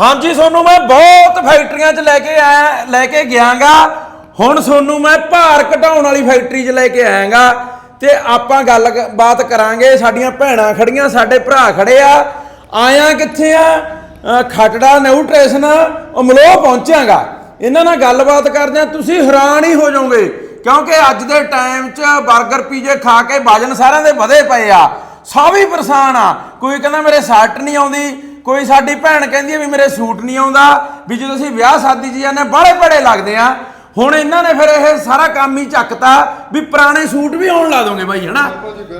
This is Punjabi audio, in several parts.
ਹਾਂਜੀ ਤੁਹਾਨੂੰ ਮੈਂ ਬਹੁਤ ਫੈਕਟਰੀਆਂ 'ਚ ਲੈ ਕੇ ਆਇਆ ਲੈ ਕੇ ਗਿਆਂਗਾ। ਹੁਣ ਤੁਹਾਨੂੰ ਮੈਂ ਭਾਰ ਘਟਾਉਣ ਵਾਲੀ ਫੈਕਟਰੀ 'ਚ ਲੈ ਕੇ ਆਇਆਗਾ। ਤੇ ਆਪਾਂ ਗੱਲ ਬਾਤ ਕਰਾਂਗੇ, ਸਾਡੀਆਂ ਭੈਣਾਂ ਖੜੀਆਂ, ਸਾਡੇ ਭਰਾ ਖੜੇ ਆ। ਆਇਆ ਕਿੱਥੇ ਆ? ਖਟੜਾ ਨਿਊਟ੍ਰੇਸ਼ਨ ਅਮਲੋਹ ਪਹੁੰਚਾਂਗਾ ਇਹਨਾਂ ਨਾਲ ਗੱਲਬਾਤ ਕਰਦੇ ਆ, ਤੁਸੀਂ ਹੈਰਾਨ ਹੀ ਹੋ ਜਾਓਗੇ, ਕਿਉਂਕਿ ਅੱਜ ਦੇ ਟਾਈਮ 'ਚ 버ਗਰ ਪੀਜੇ ਖਾ ਕੇ ਵਜਨ ਸਾਰਿਆਂ ਦੇ ਵਧੇ ਪਏ ਆ। ਸਭ ਹੀ ਪਰੇਸ਼ਾਨ ਆ। ਕੋਈ ਕਹਿੰਦਾ ਮੇਰੇ ਸੱਟ ਨਹੀਂ ਆਉਂਦੀ ਕੋਈ ਸਾਡੀ ਭੈਣ ਕਹਿੰਦੀ ਆ ਵੀ ਮੇਰੇ ਸੂਟ ਨਹੀਂ ਆਉਂਦਾ ਵੀ ਜਦੋਂ ਅਸੀਂ ਵਿਆਹ ਸ਼ਾਦੀ 'ਚ ਜਾਂਦੇ ਬੜੇ ਬੜੇ ਲੱਗਦੇ ਆ ਹੁਣ ਇਹਨਾਂ ਨੇ ਫਿਰ ਇਹ ਸਾਰਾ ਕੰਮ ਹੀ ਚੱਕਤਾ ਵੀ ਪੁਰਾਣੇ ਸੂਟ ਵੀ ਆਉਣ ਲਾ ਦੋਗੇ ਬਾਈ ਹਨਾ?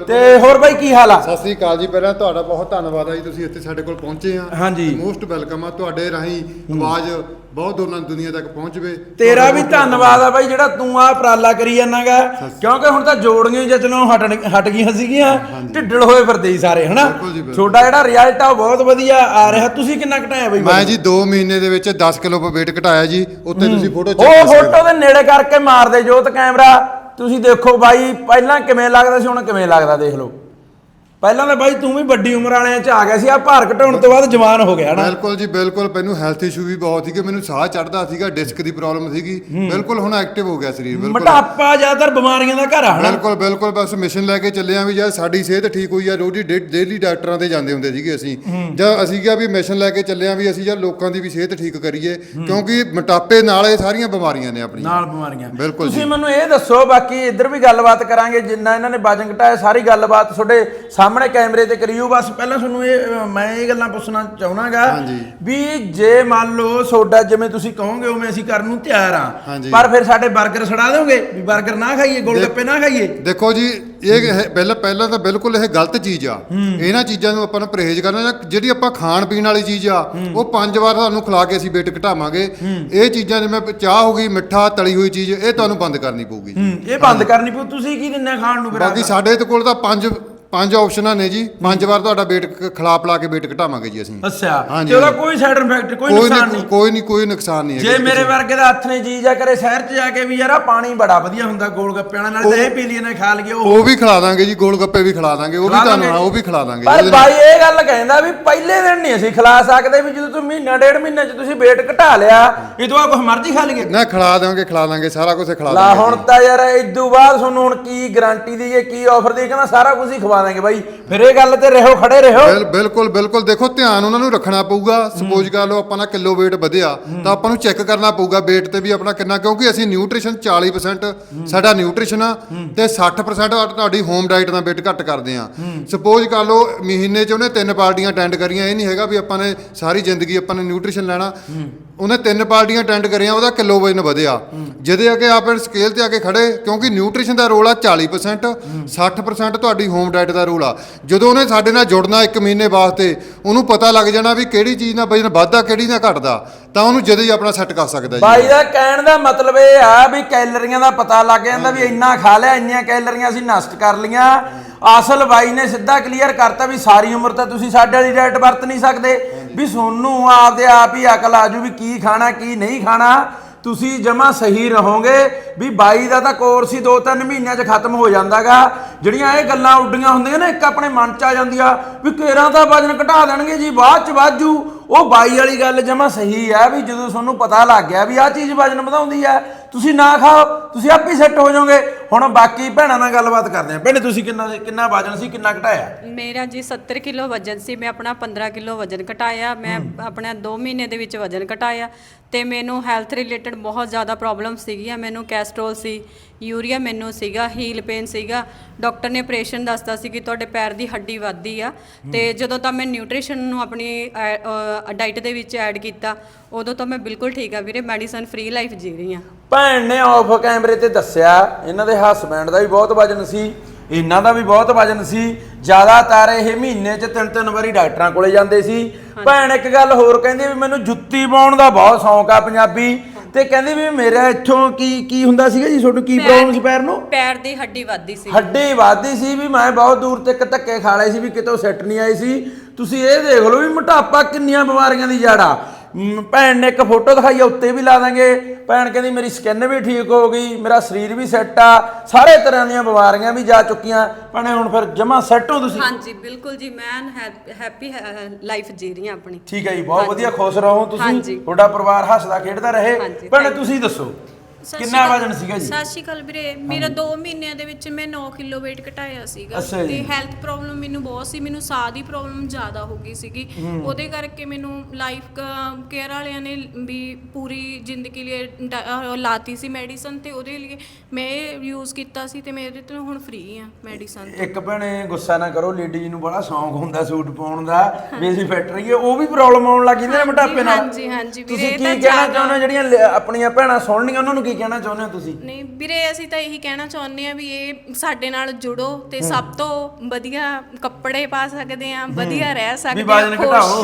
ਤੇ ਹੋਰ ਬਾਈ ਕੀ ਹਾਲ ਆ? ਸਤਿ ਸ੍ਰੀ ਅਕਾਲ ਜੀ ਪਹਿਲਾਂ ਤੁਹਾਡਾ ਬਹੁਤ ਧੰਨਵਾਦ ਆ ਜੀ ਤੁਸੀਂ ਇੱਥੇ ਸਾਡੇ ਕੋਲ ਪਹੁੰਚੇ ਆ। ਹਾਂਜੀ। ਮੋਸਟ ਵੈਲਕਮ ਆ ਤੁਹਾਡੇ ਰਾਹੀਂ ਆਵਾਜ਼ ਬਹੁਤ ਦੂਰਾਂ ਦੁਨੀਆ ਤੱਕ ਪਹੁੰਚਵੇ ਤੇਰਾ ਤੁਹਾਡਾ ਵੀ ਧੰਨਵਾਦ ਆ ਬਾਈ ਜਿਹੜਾ ਤੂੰ ਆ ਉਪਰਾਲਾ ਕਰੀ ਜਾਂਦਾਗਾ। ਕਿਉਂਕਿ ਹੁਣ ਤਾਂ ਜੋੜੀਆਂ ਹੀ ਜਚਨੋਂ ਹਟ ਹਟ ਗਈਆਂ ਸੀਗੀਆਂ। ਢਿੱਡਲ ਹੋਏ ਫਿਰਦੇ ਸੀ ਸਾਰੇ ਹਨਾ। ਛੋਟਾ ਜਿਹੜਾ ਰਿਜ਼ਲਟ ਆ ਉਹ ਬਹੁਤ ਵਧੀਆ ਆ ਰਿਹਾ। ਤੁਸੀਂ ਕਿੰਨਾ ਘਟਾਇਆ ਬਾਈ ਮੈਂ ਜੀ 2 ਮਹੀਨੇ ਦੇ ਵਿੱਚ 10 ਕਿਲੋ weight ਘਟਾਇਆ ਜੀ। ਉੱਤੇ ਤੁਸੀਂ ਫੋਟੋ ਚੈੱਕ ਉਹ ਫੋਟੋ ਦੇ ਨੇੜੇ ਕਰਕੇ ਮਾਰਦੇ ਜੋਤ ਕੈਮਰਾ। ਤੁਸੀਂ ਦੇਖੋ ਬਾਈ ਪਹਿਲਾਂ ਕਿਵੇਂ ਲੱਗਦਾ ਸੀ ਹੁਣ ਕਿਵੇਂ ਲੱਗਦਾ ਦੇਖ ਲਓ। ਪਹਿਲਾਂ ਤਾਂ ਬਾਈ ਤੂੰ ਵੀ ਵੱਡੀ ਉਮਰ ਵਾਲਿਆਂ ਚ ਆ ਗਿਆ ਸੀ ਆ ਭਾਰ ਘਟਾਉਣ ਤੋਂ ਬਾਅਦ ਜਵਾਨ ਹੋ ਗਿਆ ਨਾ। ਬਿਲਕੁਲ ਜੀ ਬਿਲਕੁਲ। ਮੈਨੂੰ ਹੈਲਥ ਇਸ਼ੂ ਵੀ ਬਹੁਤ ਸੀਗੇ ਮੈਨੂੰ ਸਾਹ ਚੜਦਾ ਸੀਗਾ ਡਿਸਕ ਦੀ ਪ੍ਰੋਬਲਮ ਸੀਗੀ। ਬਿਲਕੁਲ ਹੁਣ ਐਕਟਿਵ ਹੋ ਗਿਆ ਸਰੀਰ ਬਿਲਕੁਲ। ਮੋਟਾਪਾ ਜ਼ਿਆਦਾਤਰ ਬਿਮਾਰੀਆਂ ਦਾ ਘਰ ਆ ਹਨਾ? ਬਿਲਕੁਲ ਬਿਲਕੁਲ। ਬਸ ਮਿਸ਼ਨ ਲੈ ਕੇ ਚੱਲੇ ਆ ਵੀ ਯਾਰ ਸਾਡੀ ਸਿਹਤ ਠੀਕ ਹੋਈ ਆ ਰੋਜ਼ ਡੇਲੀ ਡਾਕਟਰਾਂ ਤੇ ਜਾਂਦੇ ਹੁੰਦੇ ਸੀਗੇ ਅਸੀਂ। ਜਦ ਅਸੀਂ ਕਿਹਾ ਵੀ ਮਿਸ਼ਨ ਲੈ ਕੇ ਚੱਲੇ ਆ ਵੀ ਅਸੀਂ ਯਾਰ ਲੋਕਾਂ ਦੀ ਵੀ ਸਿਹਤ ਠੀਕ ਕਰੀਏ ਕਿਉਂਕਿ ਮੋਟਾਪੇ ਨਾਲ ਇਹ ਸਾਰੀਆਂ ਬਿਮਾਰੀਆਂ ਨੇ ਆਪਣੀਆਂ। ਨਾਲ ਬਿਮਾਰੀਆਂ। ਬਿਲਕੁਲ ਤੁਸੀਂ ਮੈਨੂੰ ਇਹ ਦੱਸੋ ਬਾਕੀ ਇੱਧਰ ਵੀ ਗੱਲਬਾਤ ਕਰਾਂਗੇ ਜਿੰਨਾ ਇਹਨਾਂ ਨੇ ਵਜਨ ਘਟਾਇਆ ਸਾਰੀ ਗੱਲਬਾਤ ਤੁਹਾਡੇ ਸਾਹਮਣੇ ਕੈਮਰੇ ਤੇ ਕਰਿਓ ਬਸ ਪਹਿਲਾਂ ਤੁਹਾਨੂੰ ਇਹ ਮੈਂ ਇਹ ਗੱਲਾਂ ਪੁੱਛਣਾ ਚਾਹਣਾਗਾ। ਵੀ ਜੇ ਮੰਨ ਲਓ ਸੋਡਾ ਜਿਵੇਂ ਤੁਸੀਂ ਕਹੋਗੇ ਉਵੇਂ ਅਸੀਂ ਕਰਨ ਨੂੰ ਤਿਆਰ ਆ। ਪਰ ਫਿਰ ਸਾਡੇ 버ਗਰ ਛੜਾ ਦੋਗੇ ਵੀ 버ਗਰ ਨਾ ਖਾਈਏ ਗੋਲ ਗੱਪੇ ਨਾ ਖਾਈਏ? ਦੇਖੋ ਜੀ ਇਹ ਪਹਿਲਾਂ ਪਹਿਲਾਂ ਤਾਂ ਬਿਲਕੁਲ ਇਹ ਗਲਤ ਚੀਜ਼ ਆ। ਇਹਨਾਂ ਚੀਜ਼ਾਂ ਨੂੰ ਆਪਾਂ ਨੂੰ ਪਰਹੇਜ਼ ਕਰਨਾ ਜਿਹੜੀ ਆਪਾਂ ਖਾਣ ਪੀਣ ਵਾਲੀ ਚੀਜ਼ ਆ ਉਹ ਪੰਜ ਵਾਰ ਤੁਹਾਨੂੰ ਖਿਲਾ ਕੇ ਅਸੀਂ weight ਘਟਾਵਾਂਗੇ। ਇਹ ਚੀਜ਼ਾਂ ਜਿਵੇਂ ਚਾਹ ਹੋ ਗਈ ਮਿੱਠਾ ਤਲੀ ਹੋਈ ਚੀਜ਼ ਇਹ ਤੁਹਾਨੂੰ ਬੰਦ ਕਰਨੀ ਪਊਗੀ ਇਹ ਬੰਦ ਕਰਨੀ ਪਊ ਤੁਸੀਂ ਕੀ ਆ ਖਾਣ ਨੂੰ ਫਿਰ ਬਾਕੀ ਸਾਡੇ ਤੇ ਕੋਲ ਤਾਂ ਪੰਜ ਪੰਜ ਆਪਸ਼ਨਾਂ ਨੇ ਜੀ। ਪੰਜ ਵਾਰ ਤੁਹਾਡਾ weight ਖ- ਖਿਲਾ ਪਿਲਾ ਕੇ weight ਘਟਾਵਾਂਗੇ ਜੀ ਅਸੀਂ। ਅੱਛਾ। ਹਾਂਜੀ, ਤੇ ਉਹਦਾ ਹਾਂਜੀ। ਕੋਈ ਸਾਈਡ ਇਫੈਕਟ ਕੋਈ ਕੋਈ ਨੁਕਸਾਨ ਨਹੀਂ ਨਹੀਂ? ਕੋਈ ਨਹੀਂ ਕੋਈ ਨੁਕਸਾਨ ਨਹੀਂ ਜੇ ਮੇਰੇ ਵਰਗੇ ਦਾ ਹੱਥ ਨੇ ਜੀ ਜਾ ਕਰੇ ਸ਼ਹਿਰ 'ਚ ਜਾ ਕੇ ਵੀ ਯਾਰ ਆ ਪਾਣੀ ਬੜਾ ਵਧੀਆ ਹੁੰਦਾ ਗੋਲ ਗੱਪਿਆਂ ਨਾਲ ਨਾਲੇ ਤਾਂ ਇਹ ਪੀ ਲਈ ਨੇ ਖਾ ਲਈਏ ਉਹ ਉਹ ਵੀ ਖਿਲਾ ਦਾਂਗੇ ਜੀ ਗੋਲ ਗੱਪੇ ਵੀ ਖਿਲਾ ਦਾਂਗੇ ਉਹ ਵੀ ਖਿਲਾ ਤੁਹਾਨੂੰ ਦਾਂਗੇ। ਹਾਂ ਉਹ ਵੀ ਖਿਲਾ ਦਾਂਗੇ ਪਰ ਬਾਈ ਇਹ ਗੱਲ ਕਹਿੰਦਾ ਵੀ ਪਹਿਲੇ ਦਿਨ ਨਹੀਂ ਅਸੀਂ ਖਿਲਾ ਸਕਦੇ ਵੀ ਜਦੋਂ ਤੂੰ ਮਹੀਨਾ ਡੇਢ ਮਹੀਨੇ 'ਚ ਤੁਸੀਂ weight ਘਟਾ ਲਿਆ ਇਹ ਤੋਂ ਆ ਕੁਝ ਮਰਜ਼ੀ ਖਾ ਲਈਏ। ਨਾ ਖਿਲਾ ਦਾਂਗੇ ਖਿਲਾ ਦਾਂਗੇ ਸਾਰਾ ਕੁਝ ਖਿਲਾ ਲਾ ਦਾਂਗੇ ਹੁਣ ਤਾਂ ਯਾਰ ਇਦੋਂ ਬਾਅਦ ਤੁਹਾਨੂੰ ਹੁਣ ਕੀ ਗਾਰੰਟੀ ਦਈਏ ਕੀ ਆਫਰ ਦਈਏ ਕਹਿੰਦਾ ਸਾਰਾ ਕੁਝ ਹੀ ਖਵਾ ਦਾਂਗੇ ਬਾਈ। ਫਿਰ ਇਹ ਗੱਲ ਤੇ ਰਹੋ ਖੜੇ ਰਹੋ। ਬਿਲ- ਬਿਲਕੁਲ ਬਿਲਕੁਲ। ਦੇਖੋ ਧਿਆਨ ਉਹਨਾਂ ਨੂੰ ਰੱਖਣਾ ਪਊਗਾ। ਸਪੋਜ਼ ਕਰ ਲਓ ਆਪਾਂ ਨਾ ਕਿਲੋ weight ਵਧਿਆ ਤਾਂ ਆਪਾਂ ਨੂੰ ਚੈੱਕ ਕਰਨਾ ਪਊਗਾ weight ਤੇ ਵੀ ਆਪਣਾ ਕਿੰਨਾ ਕਿਉਂਕਿ ਅਸੀਂ ਨਿਊਟ੍ਰੀਸ਼ਨ 40% ਸਾਡਾ ਨਿਊਟ੍ਰੀਸ਼ਨ ਆ ਤੇ 60% ਤੁਹਾਡੀ ਹੋਮ ਡਾਈਟ ਨਾਲ weight ਘੱਟ ਕਰਦੇ ਆ। ਸਪੋਜ਼ ਕਰ ਲਓ ਮਹੀਨੇ 'ਚ ਉਹਨੇ ਤਿੰਨ ਪਾਰਟੀਆਂ ਅਟੈਂਡ ਕਰੀਆਂ ਇਹ ਨਹੀਂ ਹੈਗਾ ਵੀ ਆਪਾਂ ਨੇ ਸਾਰੀ ਜ਼ਿੰਦਗੀ ਆਪਾਂ ਨੇ ਨਿਊਟ੍ਰੀਸ਼ਨ ਲੈਣਾ। ਉਹਨੇ ਤਿੰਨ ਪਾਰਟੀਆਂ ਅਟੈਂਡ ਕਰੀਆਂ, ਉਹਦਾ ਕਿਲੋ ਵਜਨ ਵਧਿਆ। ਜਿਹਦੇ ਅੱਗੇ ਆਪਾਂ ਸਕੇਲ ਤੇ ਆ ਕੇ ਖੜੇ, ਕਿਉਂਕਿ ਨਿਊਟ੍ਰੀਸ਼ਨ ਦਾ ਰੋਲ ਆ 40% 60% ਤੁਹਾਡੀ ਹੋਮ ਡਾਈਟ ਦਾ ਰੋਲ ਆ। ਜਦੋਂ ਉਹਨੇ ਸਾਡੇ ਨਾਲ ਜੁੜਨਾ ਇੱਕ ਮਹੀਨੇ ਵਾਸਤੇ, ਉਹਨੂੰ ਪਤਾ ਲੱਗ ਜਾਣਾ ਵੀ ਕਿਹੜੀ ਚੀਜ਼ ਨਾਲ ਵਜਨ ਵੱਧਦਾ, ਕਿਹੜੀ ਨਾਲ ਘਟਦਾ। ਤਾਂ ਉਹਨੂੰ ਜਦੇ ਹੀ ਆਪਣਾ ਸੈੱਟ ਕਰ ਸਕਦਾ ਜੀ। ਬਾਈ ਦਾ ਕਹਿਣ ਦਾ ਮਤਲਬ ਇਹ ਆ ਵੀ ਕੈਲਰੀਆਂ ਦਾ ਪਤਾ ਲੱਗ ਜਾਂਦਾ ਵੀ ਇੰਨਾ ਖਾ ਲਿਆ ਇੰਨੀਆਂ ਕੈਲਰੀਆਂ ਅਸੀਂ ਨਸ਼ਟ ਕਰ ਲੀਆਂ ਅਸਲ ਬਾਈ ਨੇ ਸਿੱਧਾ ਕਲੀਅਰ ਕਰਤਾ ਵੀ ਸਾਰੀ ਉਮਰ ਤਾਂ ਤੁਸੀਂ ਸਾਡੇ ਵਾਲੀ ਡਾਈਟ ਵਰਤ ਨਹੀਂ ਸਕਦੇ। ਵੀ ਸੋਨੂੰ ਆਪਦੇ ਆਪ ਹੀ ਅਕਲ ਆਜੂ ਵੀ ਕੀ ਖਾਣਾ ਕੀ ਨਹੀਂ ਖਾਣਾ। ਤੁਸੀਂ ਜਮਾ ਸਹੀ ਰਹੋਗੇ ਵੀ ਬਾਈ ਦਾ ਤਾਂ ਕੋਰਸ ਹੀ 2-3 ਮਹੀਨਿਆਂ 'ਚ ਖਤਮ ਹੋ ਜਾਂਦਾਗਾ। ਜਿਹੜੀਆਂ ਇਹ ਗੱਲਾਂ ਉੱਡੀਆਂ ਹੁੰਦੀਆਂ ਨੇ ਇੱਕ ਆਪਣੇ ਮਨ 'ਚ ਆ ਜਾਂਦੀ ਆ ਵੀ ਕੇਰਾਂ ਦਾ ਵਜਨ ਘਟਾ ਦੇਣਗੇ ਜੀ ਬਾਅਦ 'ਚ ਵਾਜੂ ਉਹ ਬਾਈ ਵਾਲੀ ਗੱਲ ਜਮਾ ਸਹੀ ਆ ਵੀ ਜਦੋਂ ਤੁਹਾਨੂੰ ਪਤਾ ਲੱਗ ਗਿਆ ਵੀ ਆਹ ਚੀਜ਼ ਵਜਨ ਵਧਾਉਂਦੀ ਆ ਤੁਸੀਂ ਨਾ ਖਾਓ ਤੁਸੀਂ ਆਪੇ ਸੈੱਟ ਹੋ ਜਾਓਗੇ। ਹੁਣ ਬਾਕੀ ਭੈਣਾਂ ਨਾਲ ਗੱਲਬਾਤ ਕਰਦੇ ਆ। ਭੈਣੇ ਤੁਸੀਂ ਕਿੰਨਾ ਕਿੰਨਾ ਵਜਨ ਸੀ ਕਿੰਨਾ ਘਟਾਇਆ? ਮੇਰਾ ਜੀ 70 ਕਿਲੋ ਵਜਨ ਸੀ ਮੈਂ ਆਪਣਾ 15 ਕਿਲੋ ਵਜਨ ਘਟਾਇਆ। ਮੈਂ ਆਪਣਾ 2 ਮਹੀਨੇ ਦੇ ਵਿੱਚ ਵਜਨ ਘਟਾਇਆ ਤੇ ਮੈਨੂੰ ਹੈਲਥ ਰਿਲੇਟਡ ਬਹੁਤ ਜ਼ਿਆਦਾ ਪ੍ਰੋਬਲਮ ਸੀਗੀਆਂ। ਮੈਨੂੰ ਕੈਸਟਰੋਲ ਸੀ ਯੂਰੀਆ ਮੈਨੂੰ ਸੀਗਾ ਹੀਲ ਪੇਨ ਸੀਗਾ। ਡਾਕਟਰ ਨੇ ਆਪਰੇਸ਼ਨ ਦੱਸਦਾ ਸੀ ਕਿ ਤੁਹਾਡੇ ਪੈਰ ਦੀ ਹੱਡੀ ਵੱਧਦੀ ਆ। ਤੇ ਜਦੋਂ ਤਾਂ ਮੈਂ ਨਿਊਟ੍ਰੀਸ਼ਨ ਨੂੰ ਆਪਣੀ ਡਾਈਟ ਦੇ ਵਿੱਚ ਐਡ ਕੀਤਾ ਉਦੋਂ ਤਾਂ ਮੈਂ ਬਿਲਕੁਲ ਠੀਕ ਆ ਵੀਰੇ ਮੈਡੀਸਨ ਫ੍ਰੀ ਲਾਈਫ ਜੀ ਰਹੀ ਆ। ਭੈਣ ਨੇ ਆਫ ਕੈਮਰੇ ਤੇ ਦੱਸਿਆ ਇਹਨਾਂ ਦੇ ਹਸਬੈਂਡ ਦਾ ਵੀ ਬਹੁਤ ਵਜਨ ਸੀ ਇਹਨਾਂ ਦਾ ਵੀ ਬਹੁਤ ਵਜਨ ਸੀ। ਜ਼ਿਆਦਾਤਰ ਇਹ ਮਹੀਨੇ 'ਚ ਤਿੰਨ ਤਿੰਨ ਵਾਰੀ ਡਾਕਟਰਾਂ ਕੋਲੇ ਜਾਂਦੇ ਸੀ। ਭੈਣ ਇੱਕ ਗੱਲ ਹੋਰ ਕਹਿੰਦੀ ਵੀ ਮੈਨੂੰ ਜੁੱਤੀ ਪਾਉਣ ਦਾ ਬਹੁਤ ਸ਼ੌਂਕ ਆ ਪੰਜਾਬੀ। ਤੇ ਕਹਿੰਦੀ ਵੀ ਮੇਰਾ ਇੱਥੋਂ ਕੀ ਕੀ ਹੁੰਦਾ ਸੀਗਾ ਜੀ? ਤੁਹਾਨੂੰ ਕੀ ਪ੍ਰੋਬਲਮ ਸੀ ਪੈਰ ਨੂੰ? ਪੈਰ ਦੀ ਹੱਡੀ ਵੱਧਦੀ ਸੀ। ਹੱਡੀ ਵਾਦੀ ਸੀ ਵੀ ਮੈਂ ਬਹੁਤ ਦੂਰ ਤੱਕ ਧੱਕੇ ਖਾ ਲਏ ਸੀ ਵੀ ਕਿਤੋਂ ਸੈੱਟ ਨਹੀਂ ਆਈ ਸੀ। ਤੁਸੀਂ ਇਹ ਦੇਖ ਲਓ ਵੀ ਮੋਟਾਪਾ ਕਿੰਨੀਆਂ ਬਿਮਾਰੀਆਂ ਦੀ ਜੜ ਆ ਭੈਣ ਨੇ ਇੱਕ ਫੋਟੋ ਦਿਖਾਈ ਆ ਉੱਤੇ ਵੀ ਲਾ ਦਾਂਗੇ। ਭੈਣ ਕਹਿੰਦੀ ਮੇਰੀ ਸਕਿਨ ਵੀ ਠੀਕ ਹੋ ਗਈ ਮੇਰਾ ਸਰੀਰ ਵੀ ਸੈੱਟ ਆ ਸਾਰੇ ਤਰ੍ਹਾਂ ਦੀਆਂ ਬਿਮਾਰੀਆਂ ਵੀ ਜਾ ਚੁੱਕੀਆਂ। ਭੈਣੇ ਹੁਣ ਫਿਰ ਜਮਾ ਸੈੱਟ ਹੋ ਤੁਸੀਂ? ਹਾਂਜੀ ਬਿਲਕੁਲ ਜੀ ਮੈਂ ਹੈਪੀ ਲਾਈਫ ਜੀ ਰਹੀ ਹਾਂ ਆਪਣੀ। ਠੀਕ ਹੈ ਜੀ ਬਹੁਤ ਵਧੀਆ ਖੁਸ਼ ਰਹੋ ਤੁਸੀਂ। ਤੁਹਾਡਾ ਪਰਿਵਾਰ ਹੱਸਦਾ ਖੇਡਦਾ ਰਹੇ। ਭੈਣੇ ਤੁਸੀਂ ਦੱਸੋ। ਸਤਿ ਕਿੰਨਾ ਸ਼੍ਰੀ ਅਕਾਲ- ਵਜਨ ਸੀਗਾ ਜੀ? ਸਤਿ ਸ਼੍ਰੀ ਅਕਾਲ ਵੀਰੇ ਮੇਰਾ 2 ਮਹੀਨਿਆਂ ਦੇ ਵਿੱਚ ਮੈਂ 9 ਕਿਲੋ weight ਘਟਾਇਆ ਸੀਗਾ ਅੱਛਾ ਜੀ। ਤੇ ਹੈਲਥ ਪ੍ਰੋਬਲਮ ਮੈਨੂੰ ਬਹੁਤ ਸੀ ਮੈਨੂੰ ਸਾਹ ਦੀ ਪ੍ਰੋਬਲਮ ਜ਼ਿਆਦਾ ਹੋ ਗਈ ਸੀਗੀ। ਉਹਦੇ ਕਰਕੇ ਮੈਨੂੰ ਲਾਈਫ ਕੇਅਰ ਵਾਲਿਆਂ ਨੇ ਵੀ ਪੂਰੀ ਜ਼ਿੰਦਗੀ ਲਈ ਡ- ਅਹ ਲਾਤੀ ਸੀ ਮੈਡੀਸਨ ਤੇ ਉਹਦੇ ਲਈ ਮੈਂ ਯੂਜ਼ ਕੀਤਾ ਸੀ ਤੇ ਮੇਰੇ ਤੋਂ ਹੁਣ ਫ੍ਰੀ ਆ ਮੈਡੀਸਨ ਇੱਕ ਭੈਣੇ ਗੁੱਸਾ ਨਾ ਕਰੋ ਲੇਡੀ ਨੂੰ ਬੜਾ ਸ਼ੌਂਕ ਹੁੰਦਾ ਸੂਟ ਪਾਉਣ ਦਾ ਵੀ ਅਸੀਂ ਫੈਕਟਰੀ ਉਹ ਵੀ ਪ੍ਰੋਬਲਮ ਆਉਣ ਲੱਗ ਜਾਂਦੀ ਨੇ ਮੋਟਾਪੇ ਨਾਲ। ਹਾਂਜੀ, ਹਾਂਜੀ, ਵੀਰੇ, ਤੁਸੀਂ ਇਹ ਕੀ ਤਾਂ ਕਹਿਣਾ ਜ਼ਿਆਦਾ- ਚਾਹੁੰਦੇ ਹੋ ਜਿਹੜੀਆਂ ਲ- ਆਪਣੀਆਂ ਭੈਣਾਂ ਸੁਣਨੀਆਂ ਉਹਨਾਂ ਨੂੰ ਕੀ ਕਹਿਣਾ ਚਾਹੁੰਦੇ ਹੋ ਤੁਸੀਂ? ਨਹੀਂ ਵੀਰੇ ਅਸੀਂ ਤਾਂ ਇਹੀ ਕਹਿਣਾ ਚਾਹੁੰਦੇ ਆ ਵੀ ਇਹ ਸਾਡੇ ਨਾਲ ਜੁੜੋ ਤੇ ਸਭ ਤੋਂ ਵਧੀਆ ਕੱਪੜੇ ਪਾ ਸਕਦੇ ਆ ਵਧੀਆ ਰਹਿ ਸਕਦੇ ਆ ਵਜ਼ਨ ਘਟਾਓ।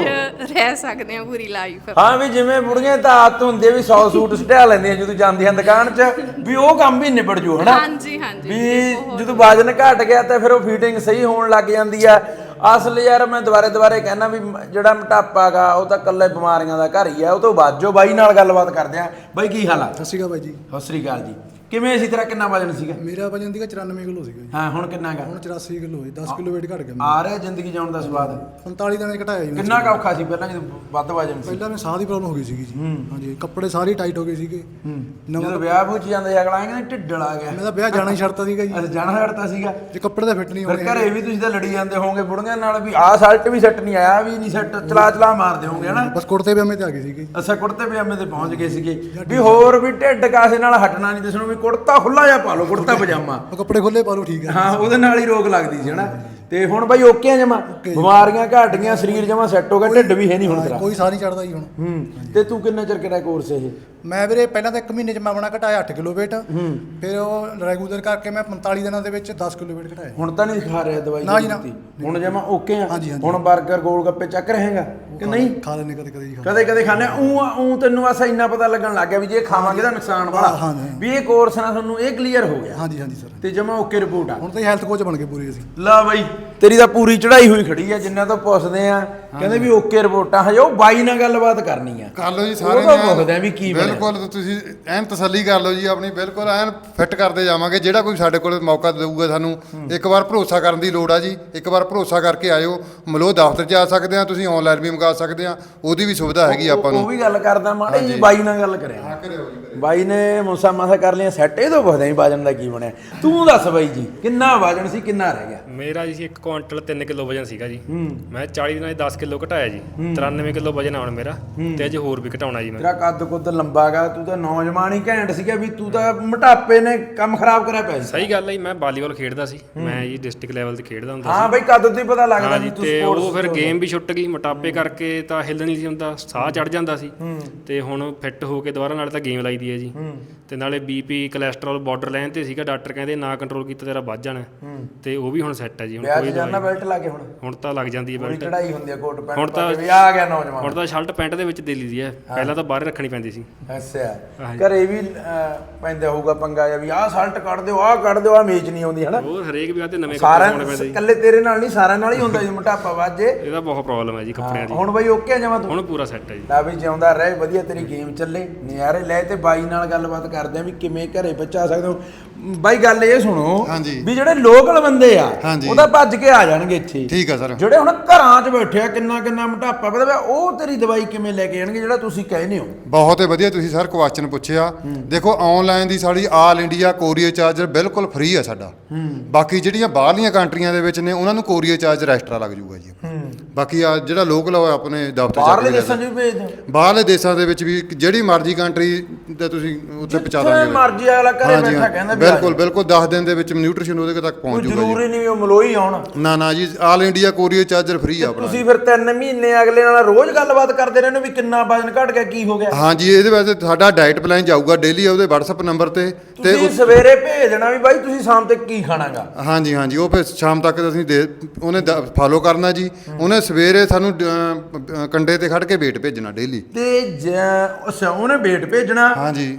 ਰਹਿ ਸਕਦੇ ਆ ਪੂਰੀ ਲਾਈਫ ਹਾਂ ਵੀ ਜਿਵੇਂ ਬੁੜੀਆਂ ਤਾਂ ਆਦਤ ਹੁੰਦੀ ਹੈ ਵੀ 100 ਸੂਟ ਸਟਿਆ ਲੈਂਦੀਆਂ ਜਦੋਂ ਜਾਂਦੀਆਂ ਦੁਕਾਨ 'ਚ ਵੀ ਉਹ ਕੰਮ ਵੀ ਨਿਬੜ ਜੂ ਹਨਾ? ਹਾਂਜੀ ਹਾਂਜੀ ਵੀ ਜਦੋਂ ਵਜਨ ਘਟ ਗਿਆ ਤਾਂ ਫਿਰ ਉਹ ਫੀਟਿੰਗ ਸਹੀ ਹੋਣ ਲੱਗ ਜਾਂਦੀ ਆ। ਅਸਲ ਯਾਰ ਮੈਂ ਦੁਬਾਰੇ ਦੁਬਾਰੇ ਕਹਿਣਾ ਵੀ ਮ- ਜਿਹੜਾ ਮੋਟਾਪਾ ਗਾ ਉਹ ਤਾਂ ਇਕੱਲੇ ਬਿਮਾਰੀਆਂ ਦਾ ਘਰ ਹੀ ਆ ਉਹ ਤੋਂ ਬਾਅਦ ਜੋ ਬਾਈ ਨਾਲ ਗੱਲਬਾਤ ਕਰਦੇ ਆ। ਬਾਈ ਕੀ ਹਾਲ ਆ? ਸਤਿ ਸ਼੍ਰੀ ਅਕਾਲ ਬਾਈ ਜੀ। ਸਤਿ ਸ੍ਰੀ ਅਕਾਲ ਜੀ। ਕਿਵੇਂ ਸੀ ਤੇਰਾ ਕਿੰਨਾ ਵਜਨ ਸੀਗਾ? ਮੇਰਾ ਵਜਨ ਸੀਗਾ 94 ਕਿਲੋ ਸੀਗਾ ਜੀ। ਹਾਂ ਹੁਣ ਕਿੰਨਾ ਗਾ? ਹੁਣ 84 ਕਿਲੋ ਹੈ 10 ਕਿਲੋ weight ਘਟ ਗਿਆ ਮੇਰਾ। ਆ ਰਿਹਾ ਜ਼ਿੰਦਗੀ ਜਿਉਣ ਦਾ ਸਵਾਦ? 45 ਦਿਨਾਂ 'ਚ ਘਟਾਇਆ ਜੀ ਮੈਂ। ਕਿੰਨਾ ਕੁ ਔਖਾ ਸੀ ਪਹਿਲਾਂ ਜਦੋਂ ਵੱਧ ਵਜਨ ਸੀ? ਪਹਿਲਾਂ ਮੈਂ ਸਾਹ ਦੀ ਪ੍ਰੋਬਲਮ ਹੋ ਗਈ ਸੀਗੀ ਜੀ। ਹਾਂਜੀ ਕੱਪੜੇ ਸਾਰੇ ਟਾਈਟ ਹੋ ਗਏ ਸੀਗੇ। ਨਵਾਂ ਜਦੋਂ ਵਿਆਹ ਬੂਚ ਜਾਂਦੇ ਅਗਲਾ ਕਹਿੰਦਾ ਢਿੱਡਲ ਆ ਗਿਆ। ਮੈਂ ਤਾਂ ਵਿਆਹ ਜਾਣਾ ਹੀ ਛੱਡਤਾ ਸੀਗਾ ਜੀ। ਅਸ ਜਾਣਾ ਹੜਤਾ ਸੀਗਾ। ਜੇ ਕੱਪੜੇ ਤਾਂ ਫਿੱਟ ਨਹੀਂ ਫਿਰ ਹੋਣੇ ਘਰੇ ਵੀ ਤੁਸੀਂ ਤਾਂ ਲੜੀ ਜਾਂਦੇ ਹੋਵੋਗੇ ਬੁੜੀਆਂ ਨਾਲ ਵੀ ਆਹ ਸ਼ਰਟ ਵੀ ਸੈੱਟ ਨਹੀਂ ਆਇਆ ਵੀ ਨਹੀਂ ਸੈੱਟ ਚਲਾ ਚਲਾ ਮਾਰਦੇ ਹੋਵੋਗੇ ਹਨਾ? ਬਸ ਕੁੜਤੇ ਪਜਾਮੇ ਤੇ ਆ ਗਏ ਸੀਗੇ। ਅਸਾਂ ਕੁੜਤੇ ਪਜਾਮੇ ਤੇ ਪਹੁੰਚ ਗਏ ਸੀਗੇ। ਵੀ ਹੋਰ ਵੀ ਢਿੱਡ ਕਾਸੇ ਨਾਲ ਹਟਣਾ ਨਹੀਂ ਦਿਸਣੋਂ ਵੀ ਕੁੜਤਾ ਖੁੱਲਾ ਜਿਹਾ ਪਾ ਲਓ ਕੁੜਤਾ ਪਜਾਮਾ। ਉਹ ਕੱਪੜੇ ਖੋਲੇ ਪਾ ਲਓ ਠੀਕ ਹੈ ਹਾਂ ਉਹਦੇ ਨਾਲ ਹੀ ਰੋਗ ਲੱਗਦੀ ਸੀ ਹਨਾ। ਤੇ ਹੁਣ ਬਾਈ ਓਕੇ ਆ ਜਮਾ। ਬਿਮਾਰੀਆਂ ਘਟ ਗਈਆਂ ਸਰੀਰ ਜਮਾ ਸੈੱਟ ਹੋ ਗਿਆ ਢਿੱਡ ਵੀ ਹੈ ਨਹੀਂ ਹੁਣ ਤੇਰਾ। ਕੋਈ ਸਾਹ ਨਹੀਂ ਚੜਦਾ ਜੀ ਹੁਣ। ਹੂੰ ਤੇ ਤੂੰ ਕਿੰਨਾ ਚਿਰ ਕਰਿਆ ਕੋਰਸ ਇਹ? ਮੈਂ ਵੀਰੇ ਪਹਿਲਾਂ ਤਾਂ 1 ਮਹੀਨੇ 'ਚ ਮੈਂ ਆਪਣਾ ਘਟਾਇਆ 8 ਕਿਲੋ weight ਫਿਰ ਉਹ ਰੈਗੂਲਰ ਕਰਕੇ ਮੈਂ 45 ਦਿਨਾਂ ਦੇ ਵਿੱਚ 10 ਕਿਲੋ weight ਘਟਾਇਆ। ਹੁਣ ਤਾਂ ਨਹੀਂ ਖਾ ਰਿਹਾ ਦਵਾਈ ਨਾ ਜੀ, ਨਾ। ਹੁਣ ਜਮਾ ਓਕੇ ਆ। ਹੁਣ 버ਗਰ ਗੋਲ ਗੱਪੇ ਚੱਕ ਰਹੇਗਾ ਕਿ ਨਹੀਂ? ਖਾ ਲੈਣੇ ਕਦੇ ਕਦੇ ਜੀ ਖਾ ਕਦੇ ਕਦੇ ਖਾਣੇ ਉਹ ਉਹ ਤੈਨੂੰ ਅਸਾ ਇੰਨਾ ਪਤਾ ਲੱਗਣ ਲੱਗ ਗਿਆ ਵੀ ਜੇ ਖਾਵਾਂਗੇ ਤਾਂ ਨੁਕਸਾਨ ਵਾਲਾ। ਵੀ ਇਹ ਕੋਰਸ ਨਾਲ ਤੁਹਾਨੂੰ ਇਹ ਕਲੀਅਰ ਹੋ ਗਿਆ। ਹਾਂਜੀ ਹਾਂਜੀ ਸਰ। ਤੇ ਜਮਾ ਓਕੇ ਰਿਪੋਰਟ ਆ। ਹੁਣ ਤਾਂ ਹੈਲਥ ਕੋਚ ਬਣ ਗਏ ਪੂਰੇ ਅਸੀਂ। ਲਾ ਬਾਈ ਤੇਰੀ ਤਾਂ ਪੂਰੀ ਚੜਾਈ ਹੋਈ ਖੜੀ ਆ ਜਿੰਨਾ ਤੋਂ ਪੁੱਛਦੇ ਆ। ਕਹਿੰਦੇ ਵੀ ਓਕੇ ਰਿਪੋਰਟਾਂ ਹਜੇ ਉਹ ਬਾਈ ਨਾਲ ਗੱਲਬਾਤ ਕਰਨੀ ਆ। ਕਰ ਲਓ ਜੀ ਉਹ ਸਾਰੇ ਤਾਂ ਨਿਆਣ। ਪੁੱਛਦੇ ਆ ਵੀ ਕੀ ਬਣਿਆ। ਬਿਲਕੁਲ ਤੁਸੀਂ ਐਨ ਤਸੱਲੀ ਕਰ ਲਓ ਜੀ ਆਪਣੀ ਬਿਲਕੁਲ ਐਨ ਫਿੱਟ ਕਰਦੇ ਜਾਵਾਂਗੇ। ਜਿਹੜਾ ਕੋਈ ਸਾਡੇ ਕੋਲ ਮੌਕਾ ਦੇਊਗਾ ਸਾਨੂੰ ਇੱਕ ਵਾਰ ਭਰੋਸਾ ਕਰਨ ਦੀ ਲੋੜ ਆ ਜੀ। ਇੱਕ ਵਾਰ ਭਰੋਸਾ ਕਰਕੇ ਆਇਓ। ਮਲੋ ਦਫ਼ਤਰ 'ਚ ਆ ਸਕਦੇ ਆ ਤੁਸੀਂ ਆਨਲਾਈਨ ਵੀ ਮੰਗਾ ਸਕਦੇ ਆ। ਉਹਦੀ ਵੀ ਸੁਵਿਧਾ ਹੈਗੀ ਆਪਾਂ ਉਹ ਨੂੰ ਵੀ ਗੱਲ ਕਰਦਾ ਮਾੜੀ ਜੀ ਬਾਈ ਨਾਲ ਗੱਲ ਕਰਿਆ ਬਾਈ ਨੇ ਮੁਸਾ ਮਾਸਾ ਕਰ ਲਿਆ ਸੈੱਟ ਇਹ ਤੋਂ ਪੁੱਛਦੇ ਆ ਵਜਨ ਦਾ ਕੀ ਬਣਿਆ। ਤੂੰ ਦੱਸ ਬਾਈ ਜੀ ਕਿੰਨਾ ਵਜਨ ਸੀ ਕਿੰਨਾ ਰਹਿ ਗਿਆ? ਮੇਰਾ ਜੀ 1 ਕੁਇੰਟਲ 3 ਕਿਲੋ ਵਜਨ ਸੀਗਾ ਜੀ। ਮੈਂ 40 ਦਿਨਾਂ 'ਚ 10 ਕਿਲੋ ਘਟਾਇਆ ਜੀ। 93 ਕਿਲੋ ਵਜਨ ਆਉਣ ਮੇਰਾ। ਤੇ ਅਜੇ ਹੋਰ ਵੀ ਘਟਾਉਣਾ ਜੀ ਮੈਂ। ਤੇਰਾ ਕੱਦ ਕੁੱਦ ਲੰਬਾ ਗਾ ਤੂੰ ਤਾਂ ਨੌਜਵਾਨ ਹੀ ਘੈਂਟ ਸੀਗਾ ਵੀ ਤੂੰ ਤਾਂ ਮੋਟਾਪੇ ਨੇ ਕੰਮ ਖਰਾਬ ਕਰਿਆ ਪਿਆ ਸੀ। ਸਹੀ ਗੱਲ ਹੈ ਜੀ ਮੈਂ ਵਾਲੀਬਾਲ ਖੇਡਦਾ ਸੀ। ਮੈਂ ਜੀ ਡਿਸਟ੍ਰਿਕਟ ਲੈਵਲ ਤੇ ਖੇਡਦਾ ਹੁੰਦਾ ਹਾਂ ਬਈ ਕੱਦ ਤੋਂ ਹੀ ਪਤਾ ਸੀ ਲੱਗਦਾ ਹਾਂ ਵੀ ਤੂੰ ਤੇ ਉਹ ਫਿਰ ਗੇਮ ਵੀ ਛੁੱਟ ਗਈ ਮੋਟਾਪੇ ਕਰਕੇ ਤਾਂ ਹਿੱਲ ਨਹੀਂ ਸੀ ਹੁੰਦਾ ਸਾਹ ਚੜ ਜਾਂਦਾ ਸੀ। ਤੇ ਹੁਣ ਫਿੱਟ ਹੋ ਕੇ ਦੁਬਾਰਾ ਨਾਲੇ ਤਾਂ ਗੇਮ ਲਾਈਦੀ ਹੈ ਜੀ। ਤੇ ਨਾਲੇ ਬੀਪੀ ਕੋਲੇਸਟ੍ਰੋਲ ਬਾਰਡਰ ਲਾਈਨ ਤੇ ਸੀਗਾ ਡਾਕਟਰ ਕਹਿੰਦੇ ਨਾ ਕੰਟਰੋਲ ਕੀਤਾ ਤੇਰਾ ਵੱਧ ਜਾਣਾ। ਤੇ ਉਹ ਵੀ ਹੁਣ ਸੈੱਟ ਹੈ ਜੀ ਹੁਣ ਵਿਆਹ ਕੋਈ ਦਵਾਈ ਬੈਲਟ ਲਾ ਕੇ ਹੁਣ? ਹੁਣ ਤਾਂ ਲੱਗ ਜਾਂਦੀ ਹੈ ਬੈਲਟ ਚੜਾਈ ਹੁੰਦੀ ਆ ਕੋਟ ਪੈਂਟ ਹੁਣ ਪਾ ਤਾਂ- ਕੇ ਵੀ ਆ ਗਿਆ ਨੌਜਵਾਨ। ਹੁਣ ਤਾਂ ਸ਼ਰਟ ਪੈਂਟ ਦੇ ਵਿੱਚ ਦੇ ਲਈਦੀ ਹੈ। ਪਹਿਲਾਂ ਤਾਂ ਬਾਹਰ ਰੱਖਣੀ ਪੈਂਦੀ ਸੀ। ਅੱਛਾ। ਘਰੇ ਵੀ ਅਹ, ਪੈਂਦਾ ਹੋਊਗਾ ਪੰਗਾ ਜਾਂ ਵੀ ਆਹ ਸ਼ਰਟ ਕੱਢ ਦਿਓ ਆਹ ਕੱਢ ਦਿਓ ਆਹ ਮੇਚ ਨਹੀਂ ਆਉਂਦੀ ਹਨਾ? ਹੋਰ ਹਰੇਕ ਵਿਆਹ ਤੇ ਨਵੇਂ ਕੱਪੜੇ ਸਾਰਿਆਂ ਪਾਉਣੇ ਪੈਂਦੇ ਜੀ। ਇਕੱਲੇ ਤੇਰੇ ਨਾਲ ਨਹੀਂ ਸਾਰਿਆਂ ਨਾਲ ਹੀ ਹੁੰਦਾ ਜੀ ਮੋਟਾਪਾ ਵਾਜੇ ਇਹਦਾ ਬਹੁਤ ਪ੍ਰੋਬਲਮ ਹੈ ਜੀ ਕੱਪੜਿਆਂ ਦੀ। ਹੁਣ ਬਈ ਓਕੇ ਆ ਜਾਵਾਂ ਤੂੰ। ਹੁਣ ਪੂਰਾ ਸੈੱਟ ਹੈ ਜੀ। ਲਾ ਵੀ ਜਿਉਂਦਾ ਰਹਿ ਵਧੀਆ ਤੇਰੀ ਗੇਮ ਚੱਲੇ। ਨਜ਼ਾਰੇ ਲੈ ਤੇ ਬਾਈ ਨਾਲ ਗੱਲਬਾਤ ਕਰਦੇ ਆ ਵੀ ਕਿਵੇਂ ਘਰੇ ਬਚਾ ਸਕਦੇ ਹੋ। ਬਾਈ ਗੱਲ ਇਹ ਸੁਣੋ ਹਾਂਜੀ। ਵੀ ਜਿਹੜੇ ਲੋਕਲ ਬੰਦੇ ਆ ਹਾਂਜੀ। ਉਹ ਤਾਂ ਭੱਜ ਕੇ ਆ ਜਾਣਗੇ ਇੱਥੇ। ਠੀਕ ਆ ਸਰ। ਜਿਹੜੇ ਹੁਣ ਘਰਾਂ 'ਚ ਬੈਠੇ ਆ ਕਿੰਨਾ ਕਿੰਨਾ ਮੋਟਾਪਾ ਵਧਿਆ ਉਹ ਤੇਰੀ ਦਵਾਈ ਕਿਵੇਂ ਲੈ ਕੇ ਜਾਣਗੇ ਜਿਹੜਾ ਤੁਸੀਂ ਕਹਿੰਦੇ ਹੋ? ਬਹੁਤ ਹੀ ਵਧੀਆ ਤੁਸੀਂ ਸਰ ਕੁਐਸਚਨ ਪੁੱਛਿਆ। ਦੇਖੋ ਆਨਲਾਈਨ ਦੀ ਸਾਡੀ ਆਲ ਇੰਡੀਆ ਕੋਰੀਅਰ ਚਾਰਜਰ ਬਿਲਕੁਲ ਫ੍ਰੀ ਆ ਸਾਡਾ। ਬਾਕੀ ਜਿਹੜੀਆਂ ਬਾਹਰਲੀਆਂ ਕੰਟਰੀਆਂ ਦੇ ਵਿੱਚ ਨੇ ਉਹਨਾਂ ਨੂੰ ਕੋਰੀਅਰ ਚਾਰਜ ਐਕਸਟਰਾ ਲੱਗ ਜਾਊਗਾ ਜੀ। ਬਾਕੀ ਆ ਜਿਹੜਾ ਲੋਕਲ ਆ ਆਪਣੇ ਦਫ਼ਤਰ ਬਾਹਰਲੇ ਦੇਸ਼ਾਂ 'ਚ ਵੀ ਭੇਜ ਦਿਓ। ਬਾਹਰਲੇ ਦੇਸ਼ਾਂ ਦੇ ਵਿੱਚ ਵੀ ਜਿਹੜੀ ਮਰਜ਼ੀ ਕੰਟਰੀ ਤੇ ਤੁਸੀਂ ਉੱਥੇ ਪਹੁੰਚਾ ਜਿੱਥੇ ਦਾਂਗੇ ਮਰਜ਼ੀ ਅਗਲਾ ਘਰੇ ਹਾਂਜੀ, ਬੈਠਾ ਹਾਂ। ਕਹਿੰਦਾ ਵੀ ਆ ਬਿਲਕੁਲ ਬਿਲਕੁਲ 10 ਦਿਨ ਦੇ ਵਿੱਚ ਨਿਊਟ੍ਰੀਸ਼ਨ ਉਹਦੇ ਤੱਕ ਪਹੁੰਚ ਜਾਊਗਾ ਜ਼ਰੂਰੀ ਨਹੀਂ ਉਹ ਮਲੋਈ ਆਉਣ। ਨਾ ਨਾ ਜੀ all India courier charger free ਆ ਆਪਣਾ ਤੁਸੀਂ ਫਿਰ 3 ਮਹੀਨੇ ਅਗਲੇ ਨਾਲ ਰੋਜ਼ ਗੱਲਬਾਤ ਕਰਦੇ ਰਹਿੰਦੇ ਵੀ ਕਿੰਨਾ ਵਜਨ ਘਟ ਗਿਆ ਕੀ ਹੋ ਗਿਆ? ਹਾਂਜੀ ਇਹਦੇ ਵਾਸਤੇ ਸਾਡਾ ਡਾਈਟ ਪਲਾਨ ਜਾਊਗਾ ਡੇਲੀ ਉਹਦੇ WhatsApp ਨੰਬਰ ਤੇ ਤੇ ਤੁਸੀਂ ਸਵੇਰੇ ਭੇਜ ਦੇਣਾ ਵੀ ਬਾਈ ਤੁਸੀਂ ਸ਼ਾਮ ਤੱਕ ਕੀ ਖਾਣਾਗਾ? ਹਾਂਜੀ ਹਾਂਜੀ ਉਹ ਫਿਰ ਸ਼ਾਮ ਤੱਕ ਅਸੀਂ ਦੇ ਉਹਨੇ ਫਾਲੋ ਕਰਨਾ ਜੀ। ਉਹਨੇ ਸਵੇਰੇ ਸਾਨੂੰ ਕੰਡੇ ਤੇ ਖੜ ਕੇ ਵੇਟ ਭੇਜਣਾ ਡੇਲੀ ਤੇ ਉਹਨੇ ਵੇਟ ਭੇਜਣਾ।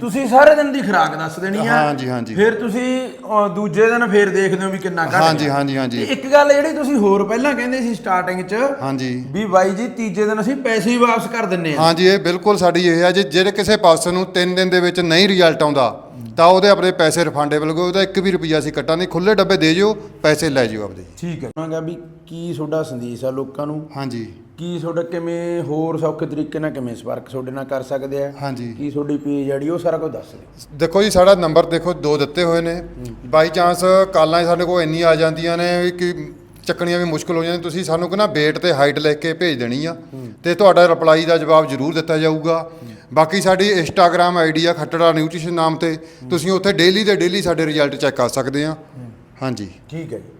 ਤੁਸੀਂ ਸਾਰੇ ਦਿਨ ਦੀ ਖੁਰਾਕ ਦੱਸ ਦੇਣੀ ਆ। ਹਾਂਜੀ, ਹਾਂਜੀ। ਫਿਰ ਤੁਸੀਂ ਦੂਜੇ ਦਿਨ ਫੇਰ ਦੇਖਦੇ ਹੋ ਵੀ ਕਿੰਨਾ ਘਟ ਹਾਂਜੀ। ਹਾਂਜੀ, ਹਾਂਜੀ। ਇੱਕ ਗੱਲ ਜਿਹੜੀ ਤੁਸੀਂ ਹੋਰ ਪਹਿਲਾਂ ਕਹਿੰਦੇ ਸੀ ਸਟਾਰਟਿੰਗ 'ਚ ਹਾਂਜੀ ਵੀ ਬਾਈ ਜੀ ਤੀਜੇ ਦਿਨ ਅਸੀਂ ਪੈਸੇ ਹੀ ਵਾਪਸ ਕਰ ਦਿੰਨੇ ਆ ਹਾਂਜੀ ਇਹ ਬਿਲਕੁਲ ਸਾਡੀ ਇਹ ਹੈ ਜੇ ਜਿਹੜੇ ਕਿਸੇ ਪਾਸੇ ਨੂੰ 3 ਦਿਨ ਦੇ ਵਿੱਚ ਨਹੀਂ ਰਿਜ਼ਲਟ ਆਉਂਦਾ ਤਾਂ ਉਹਦੇ ਆਪਣੇ ਪੈਸੇ ਰਿਫੰਡੇਬਲ ਹੋ ਉਹਦਾ 1 ਵੀ ਰੁਪਿਆ ਅਸੀਂ ਕੱਟਾ ਨਹੀਂ ਖੁੱਲੇ ਡੱਬੇ ਦੇ ਜਿਓ ਪੈਸੇ ਲੈ ਜਿਓ ਆਪਦੇ। ਠੀਕ ਹੈ। ਮੈਂ ਕਿਹਾ ਵੀ ਕੀ ਤੁਹਾਡਾ ਸੰਦੇਸ਼ ਆ ਲੋਕਾਂ ਨੂੰ? ਹਾਂਜੀ। ਕੀ ਤੁਹਾਡਾ ਕਿਵੇਂ ਹੋਰ ਸੌਖੇ ਤਰੀਕੇ ਨਾਲ ਕਿਵੇਂ ਸੰਪਰਕ ਤੁਹਾਡੇ ਨਾਲ ਕਰ ਸਕਦੇ ਆ? ਹਾਂਜੀ। ਕੀ ਤੁਹਾਡੀ ਪੇਜ ਆੜੀ ਉਹ ਸਾਰਾ ਕੁਝ ਦੱਸ ਦਿਓ ਦੇਖੋ ਜੀ ਸਾਡਾ ਨੰਬਰ ਦੇਖੋ ਦੋ ਦਿੱਤੇ ਹੋਏ ਨੇ। ਬਾਈ ਚਾਂਸ ਕਾਲਾਂ ਸਾਡੇ ਕੋਲ ਇੰਨੀ ਆ ਜਾਂਦੀਆਂ ਨੇ ਕਿ ਚੱਕਣੀਆਂ ਵੀ ਮੁਸ਼ਕਲ ਹੋ ਜਾਂਦੀਆਂ ਤੁਸੀਂ ਸਾਨੂੰ ਕਹਿੰਦਾ weight ਤੇ ਹਾਈਟ ਲਿਖ ਕੇ ਭੇਜ ਦੇਣੀ ਆ। ਤੇ ਤੁਹਾਡਾ ਰਿਪਲਾਈ ਦਾ ਜਵਾਬ ਜ਼ਰੂਰ ਦਿੱਤਾ ਜਾਊਗਾ। ਬਾਕੀ ਸਾਡੀ ਇੰਸਟਾਗ੍ਰam ਆਈਡੀ ਆ ਖੱਟੜਾ ਨਿਊਟ੍ਰੀਸ਼ਨ ਨਾਮ ਤੇ। ਤੁਸੀਂ ਉੱਥੇ ਡੇਲੀ ਦੇ ਡੇਲੀ ਸਾਡੇ ਰਿਜ਼ਲਟ ਚੈੱਕ ਕਰ ਸਕਦੇ ਆ। ਹਾਂਜੀ। ਠੀਕ ਹੈ ਜੀ।